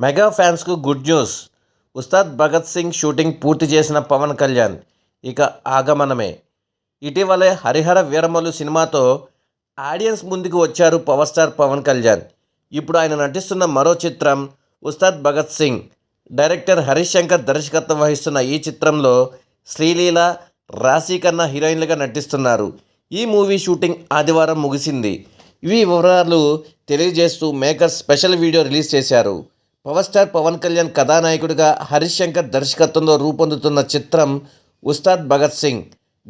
Mega ఫ్యాన్స్కు good news. Ustaad Bhagat Singh shooting పూర్తి చేసిన పవన్ కళ్యాణ్. ఇక ఆగమనమే. ఇటీవలే హరిహర వీరమలు సినిమాతో ఆడియన్స్ ముందుకు వచ్చారు పవర్ స్టార్ పవన్ కళ్యాణ్. ఇప్పుడు ఆయన నటిస్తున్న మరో చిత్రం ఉస్తాద్ భగత్ సింగ్. డైరెక్టర్ హరీష్ శంకర్ దర్శకత్వం వహిస్తున్న ఈ చిత్రంలో శ్రీలీల రాశి కన్నా హీరోయిన్లుగా నటిస్తున్నారు. ఈ మూవీ షూటింగ్ ఆదివారం ముగిసింది. ఇవి వివరాలు తెలియజేస్తూ మేకర్స్ స్పెషల్ వీడియో రిలీజ్ చేశారు. పవర్ స్టార్ పవన్ కళ్యాణ్ కథానాయకుడిగా హరీష్ శంకర్ దర్శకత్వంలో రూపొందుతున్న చిత్రం ఉస్తాద్ భగత్ సింగ్.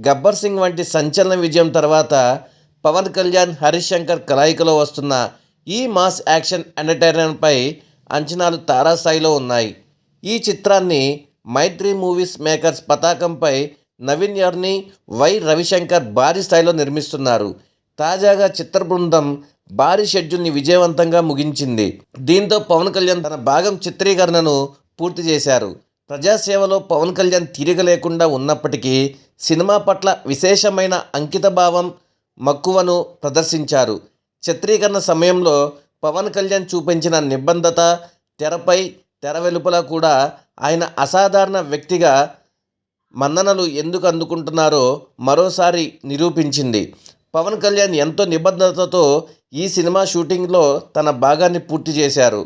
గబ్బర్ సింగ్ వంటి సంచలన విజయం తర్వాత పవన్ కళ్యాణ్ హరీష్ శంకర్ కలయికలో వస్తున్న ఈ మాస్ యాక్షన్ ఎంటర్టైన్మెంట్పై అంచనాలు తారాస్థాయిలో ఉన్నాయి. ఈ చిత్రాన్ని మైత్రి మూవీస్ మేకర్స్ పతాకంపై నవీన్ యర్ని వై రవిశంకర్ భారీ స్థాయిలో నిర్మిస్తున్నారు. తాజాగా చిత్ర బృందం భారీ షెడ్యూల్ని విజయవంతంగా ముగించింది. దీంతో పవన్ కళ్యాణ్ తన భాగం చిత్రీకరణను పూర్తి చేశారు. ప్రజాసేవలో పవన్ కళ్యాణ్ తీరిక లేకుండా ఉన్నప్పటికీ సినిమా పట్ల విశేషమైన అంకితభావం మక్కువను ప్రదర్శించారు. చిత్రీకరణ సమయంలో పవన్ కళ్యాణ్ చూపించిన నిబద్ధత తెరపై తెర వెలుపల కూడా ఆయన అసాధారణ వ్యక్తిగా మన్ననలు ఎందుకు అందుకుంటున్నారో మరోసారి నిరూపించింది. పవన్ కళ్యాణ్ ఎంతో నిబద్ధతతో ఈ సినిమా షూటింగ్లో తన భాగాన్ని పూర్తి చేశారు.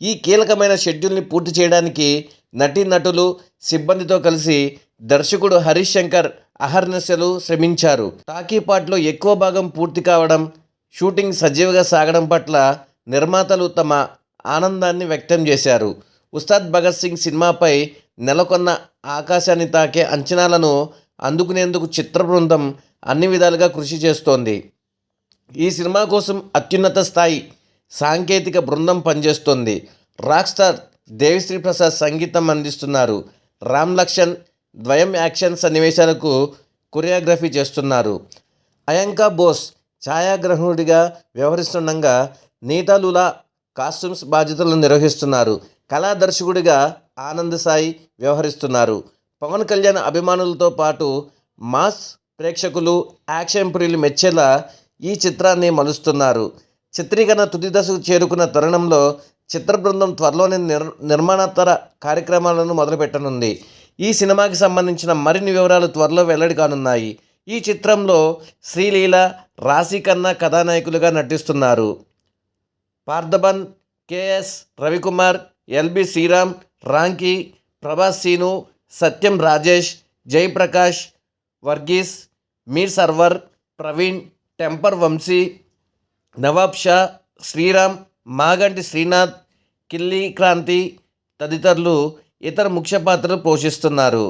ఈ కీలకమైన షెడ్యూల్ని పూర్తి చేయడానికి నటీనటులు సిబ్బందితో కలిసి దర్శకుడు హరీష్ శంకర్ అహర్నిశలు శ్రమించారు. టాకీ పాటలో ఎక్కువ భాగం పూర్తి కావడం షూటింగ్ సజీవంగా సాగడం పట్ల నిర్మాతలు తమ ఆనందాన్ని వ్యక్తం చేశారు. ఉస్తాద్ భగత్ సింగ్ సినిమాపై నెలకొన్న ఆకాశాన్ని తాకే అంచనాలను అందుకునేందుకు చిత్ర బృందం అన్ని విధాలుగా కృషి చేస్తోంది. ఈ సినిమా కోసం అత్యున్నత స్థాయి సాంకేతిక బృందం పనిచేస్తోంది. రాక్ స్టార్ దేవిశ్రీ ప్రసాద్ సంగీతం అందిస్తున్నారు. రామ్ లక్ష్మణ్ ద్వయం యాక్షన్ సన్నివేశాలకు కొరియోగ్రఫీ చేస్తున్నారు. అయంకా బోస్ ఛాయాగ్రహణుడిగా వ్యవహరిస్తుండగా నీతాలులా కాస్ట్యూమ్స్ బాధ్యతలను నిర్వహిస్తున్నారు. కళా దర్శకుడిగా ఆనంద్ సాయి వ్యవహరిస్తున్నారు. పవన్ కళ్యాణ్ అభిమానులతో పాటు మాస్ ప్రేక్షకులు యాక్షన్ ప్రియులు మెచ్చేలా ఈ చిత్రాన్ని మలుస్తున్నారు. చిత్రీకరణ తుది దశకు చేరుకున్న తరుణంలో చిత్ర బృందం త్వరలోనే నిర్ నిర్మాణాతర కార్యక్రమాలను మొదలుపెట్టనుంది. ఈ సినిమాకి సంబంధించిన మరిన్ని వివరాలు త్వరలో వెల్లడి కానున్నాయి. ఈ చిత్రంలో శ్రీలీల రాశి కన్నా కథానాయకులుగా నటిస్తున్నారు. Parthiban KS Ravikumar LB Sriram Ramki Prabhas Seenu Satyam Rajesh Jayaprakash Varghese Mir Sarwar Praveen Temper Vamsi Nawab Shah Sriram Maganti Srinath Killi Kranthi తదితరులు ఇతర ముఖ్య పాత్రలు పోషిస్తున్నారు.